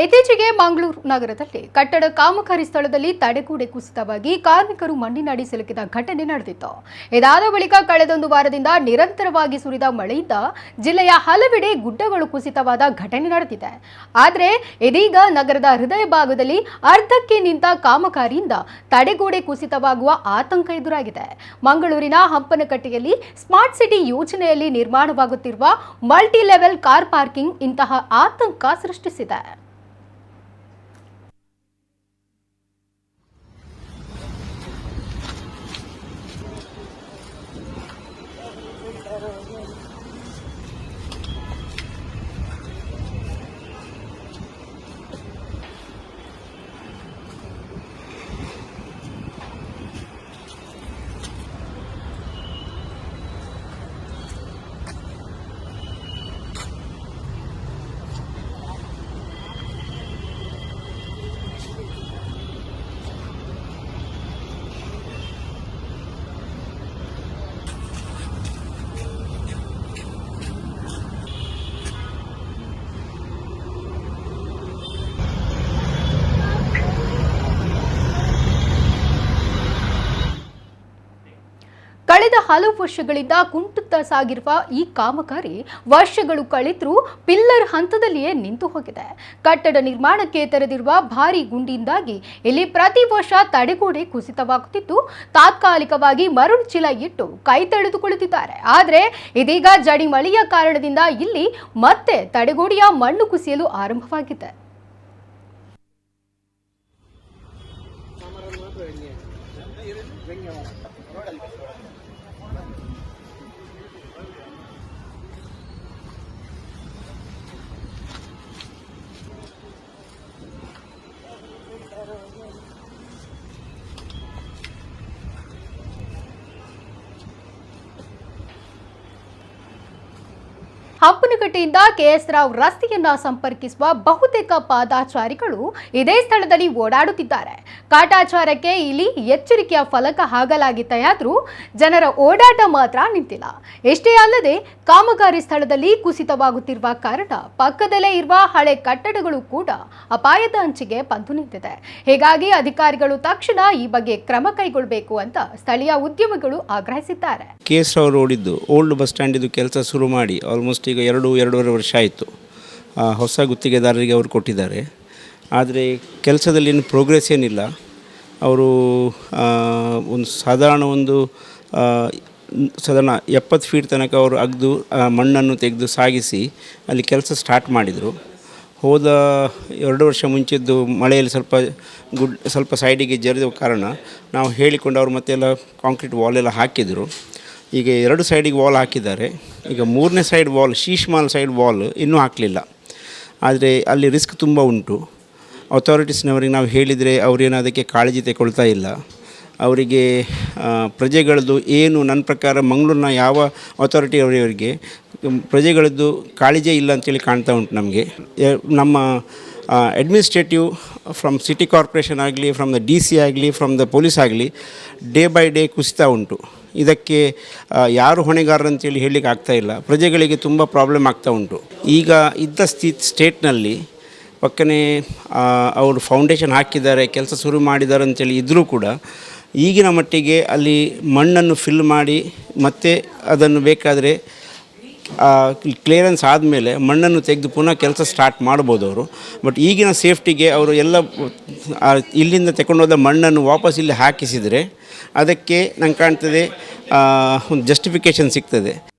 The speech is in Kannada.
ಇತ್ತೀಚೆಗೆ ಮಂಗಳೂರು ನಗರದಲ್ಲಿ ಕಟ್ಟಡ ಕಾಮಗಾರಿ ಸ್ಥಳದಲ್ಲಿ ತಡೆಗೋಡೆ ಕುಸಿತವಾಗಿ ಕಾರ್ಮಿಕರು ಮಣ್ಣಿನಡಿ ಸಿಲುಕಿದ ಘಟನೆ ನಡೆದಿತ್ತು. ಇದಾದ ಬಳಿಕ ಕಳೆದೊಂದು ವಾರದಿಂದ ನಿರಂತರವಾಗಿ ಸುರಿದ ಮಳೆಯಿಂದ ಜಿಲ್ಲೆಯ ಹಲವೆಡೆ ಗುಡ್ಡಗಳು ಕುಸಿತವಾದ ಘಟನೆ ನಡೆದಿದೆ. ಆದರೆ ಇದೀಗ ನಗರದ ಹೃದಯ ಭಾಗದಲ್ಲಿ ಅರ್ಧಕ್ಕೆ ನಿಂತ ಕಾಮಗಾರಿಯಿಂದ ತಡೆಗೋಡೆ ಕುಸಿತವಾಗುವ ಆತಂಕ ಎದುರಾಗಿದೆ. ಮಂಗಳೂರಿನ ಹಂಪನಕಟ್ಟೆಯಲ್ಲಿ ಸ್ಮಾರ್ಟ್ ಸಿಟಿ ಯೋಜನೆಯಲ್ಲಿ ನಿರ್ಮಾಣವಾಗುತ್ತಿರುವ ಮಲ್ಟಿ ಲೆವೆಲ್ ಕಾರ್ ಪಾರ್ಕಿಂಗ್ ಇಂತಹ ಆತಂಕ ಸೃಷ್ಟಿಸಿದೆ. ಕಳೆದ ಹಲವು ವರ್ಷಗಳಿಂದ ಕುಂಟುತ್ತಾ ಸಾಗಿರುವ ಈ ಕಾಮಗಾರಿ ವರ್ಷಗಳು ಕಳೆದರೂ ಪಿಲ್ಲರ್ ಹಂತದಲ್ಲಿಯೇ ನಿಂತು ಹೋಗಿದೆ. ಕಟ್ಟಡ ನಿರ್ಮಾಣಕ್ಕೆ ತೆರೆದಿರುವ ಭಾರಿ ಗುಂಡಿಯಿಂದಾಗಿ ಇಲ್ಲಿ ಪ್ರತಿ ವರ್ಷ ತಡೆಗೋಡೆ ಕುಸಿತವಾಗುತ್ತಿದ್ದು, ತಾತ್ಕಾಲಿಕವಾಗಿ ಮರಳು ಚೀಲ ಇಟ್ಟು ಕೈ ತಡೆದುಕೊಳ್ಳುತ್ತಿದ್ದಾರೆ ಆದರೆ ಇದೀಗ ಜಡಿ ಮಳೆಯ ಕಾರಣದಿಂದ ಇಲ್ಲಿ ಮತ್ತೆ ತಡೆಗೋಡೆಯ ಮಣ್ಣು ಕುಸಿಯಲು ಆರಂಭವಾಗಿದೆ. ರೋಡಲ್ಲಿ ರೋಡಲ್ಲಿ ಹಂಪನಕಟ್ಟೆಯಿಂದ ಕೆಎಸ್ ರಾವ್ ರಸ್ತೆಯನ್ನ ಸಂಪರ್ಕಿಸುವ ಬಹುತೇಕ ಪಾದಾಚಾರಿಗಳು ಇದೇ ಸ್ಥಳದಲ್ಲಿ ಓಡಾಡುತ್ತಿದ್ದಾರೆ. ಕಾಟಾಚಾರಕ್ಕೆ ಇಲ್ಲಿ ಎಚ್ಚರಿಕೆಯ ಫಲಕ ಹಾಕಲಾಗಿತ್ತೆಯಾದರೂ ಜನರ ಓಡಾಟ ಮಾತ್ರ ನಿಂತಿಲ್ಲ. ಇಷ್ಟೇ ಅಲ್ಲದೆ ಕಾಮಗಾರಿ ಸ್ಥಳದಲ್ಲಿ ಕುಸಿತವಾಗುತ್ತಿರುವ ಕಾರಣ ಪಕ್ಕದಲ್ಲೇ ಇರುವ ಹಳೆ ಕಟ್ಟಡಗಳು ಕೂಡ ಅಪಾಯದ ಅಂಚಿಗೆ ಬಂದು ನಿಂತಿದೆ. ಹೀಗಾಗಿ ಅಧಿಕಾರಿಗಳು ತಕ್ಷಣ ಈ ಬಗ್ಗೆ ಕ್ರಮ ಕೈಗೊಳ್ಳಬೇಕು ಅಂತ ಸ್ಥಳೀಯ ಉದ್ಯಮಿಗಳು ಆಗ್ರಹಿಸಿದ್ದಾರೆ. ಕೆಎಸ್ ರಾವ್ ರೋಡ್ ಇದ್ದು ಓಲ್ಡ್ ಬಸ್ ಸ್ಟ್ಯಾಂಡ್ ಇದು ಕೆಲಸ ಶುರು ಮಾಡಿ ಆಲ್ಮೋಸ್ಟ್ ಈಗ ಎರಡು, ಎರಡೂವರೆ ವರ್ಷ ಆಯಿತು. ಹೊಸ ಗುತ್ತಿಗೆದಾರರಿಗೆ ಅವರು ಕೊಟ್ಟಿದ್ದಾರೆ. ಆದರೆ ಕೆಲಸದಲ್ಲಿ ಏನು ಪ್ರೋಗ್ರೆಸ್ ಏನಿಲ್ಲ. ಅವರು ಒಂದು ಸಾಧಾರಣ ಒಂದು ಸಾಧಾರಣ ಎಪ್ಪತ್ತು ಫೀಟ್ ತನಕ ಅವರು ಅಗ್ದು ಮಣ್ಣನ್ನು ತೆಗೆದು ಸಾಗಿಸಿ ಅಲ್ಲಿ ಕೆಲಸ ಸ್ಟಾರ್ಟ್ ಮಾಡಿದರು. ಹೋದ ಎರಡು ವರ್ಷ ಮುಂಚೆದ್ದು ಮಳೆಯಲ್ಲಿ ಸ್ವಲ್ಪ ಗುಡ್, ಸ್ವಲ್ಪ ಸೈಡಿಗೆ ಜರಿದ ಕಾರಣ ನಾವು ಹೇಳಿಕೊಂಡು ಅವರು ಮತ್ತೆಲ್ಲ ಕಾಂಕ್ರೀಟ್ ವಾಲೆಲ್ಲ ಹಾಕಿದರು. ಈಗ ಎರಡು ಸೈಡಿಗೆ ವಾಲ್ ಹಾಕಿದ್ದಾರೆ. ಈಗ ಮೂರನೇ ಸೈಡ್ ವಾಲ್ ಶೀಶ್ಮಾಲ್ ಸೈಡ್ ವಾಲ್ ಇನ್ನೂ ಹಾಕಲಿಲ್ಲ. ಆದರೆ ಅಲ್ಲಿ ರಿಸ್ಕ್ ತುಂಬ ಉಂಟು. ಅಥಾರಿಟೀಸ್ನವರಿಗೆ ನಾವು ಹೇಳಿದರೆ ಅವರೇನು ಅದಕ್ಕೆ ಕಾಳಜಿ ತಗೊಳ್ತಾ ಇಲ್ಲ. ಅವರಿಗೆ ಪ್ರಜೆಗಳದ್ದು ಏನು, ನನ್ನ ಪ್ರಕಾರ ಮಂಗಳೂರಿನ ಯಾವ ಅಥಾರಿಟಿ ಅವರಿಗೆ ಪ್ರಜೆಗಳದ್ದು ಕಾಳಜಿ ಇಲ್ಲ ಅಂತೇಳಿ ಕಾಣ್ತಾ ಉಂಟು ನಮಗೆ. ನಮ್ಮ ಅಡ್ಮಿನಿಸ್ಟ್ರೇಟಿವ್ ಫ್ರಮ್ ಸಿಟಿ ಕಾರ್ಪೊರೇಷನ್ ಆಗಲಿ ಫ್ರಮ್ ದ ಡಿ ಸಿ ಆಗಲಿ ಫ್ರಮ್ ದ ಪೊಲೀಸ್ ಆಗಲಿ ಡೇ ಬೈ ಡೇ ಕುಸಿತಾ ಉಂಟು. ಇದಕ್ಕೆ ಯಾರು ಹೊಣೆಗಾರರು ಅಂತೇಳಿ ಹೇಳಲಿಕ್ಕೆ ಆಗ್ತಾ ಇಲ್ಲ. ಪ್ರಜೆಗಳಿಗೆ ತುಂಬ ಪ್ರಾಬ್ಲಮ್ ಆಗ್ತಾ ಉಂಟು. ಈಗ ಇದ್ದ ಸ್ಥಿತ್ ಸ್ಟೇಟ್ನಲ್ಲಿ ಪಕ್ಕನೆ ಅವರು ಫೌಂಡೇಶನ್ ಹಾಕಿದ್ದಾರೆ, ಕೆಲಸ ಶುರು ಮಾಡಿದ್ದಾರೆ ಅಂತೇಳಿ ಇದ್ದರೂ ಕೂಡ ಈಗಿನ ಮಟ್ಟಿಗೆ ಅಲ್ಲಿ ಮಣ್ಣನ್ನು ಫಿಲ್ ಮಾಡಿ ಮತ್ತೆ ಅದನ್ನು ಬೇಕಾದರೆ ಕ್ಲಿಯರೆನ್ಸ್ ಆದಮೇಲೆ ಮಣ್ಣನ್ನು ತೆಗೆದು ಪುನಃ ಕೆಲಸ ಸ್ಟಾರ್ಟ್ ಮಾಡ್ಬೋದು ಅವರು. ಬಟ್ ಈಗಿನ ಸೇಫ್ಟಿಗೆ ಅವರು ಎಲ್ಲ ಇಲ್ಲಿಂದ ತಗೊಂಡೋದ ಮಣ್ಣನ್ನು ವಾಪಸ್ ಇಲ್ಲಿ ಹಾಕಿಸಿದರೆ ಅದಕ್ಕೆ ನಂಗೆ ಕಾಣ್ತದೆ ಒಂದು ಜಸ್ಟಿಫಿಕೇಷನ್ ಸಿಗ್ತದೆ.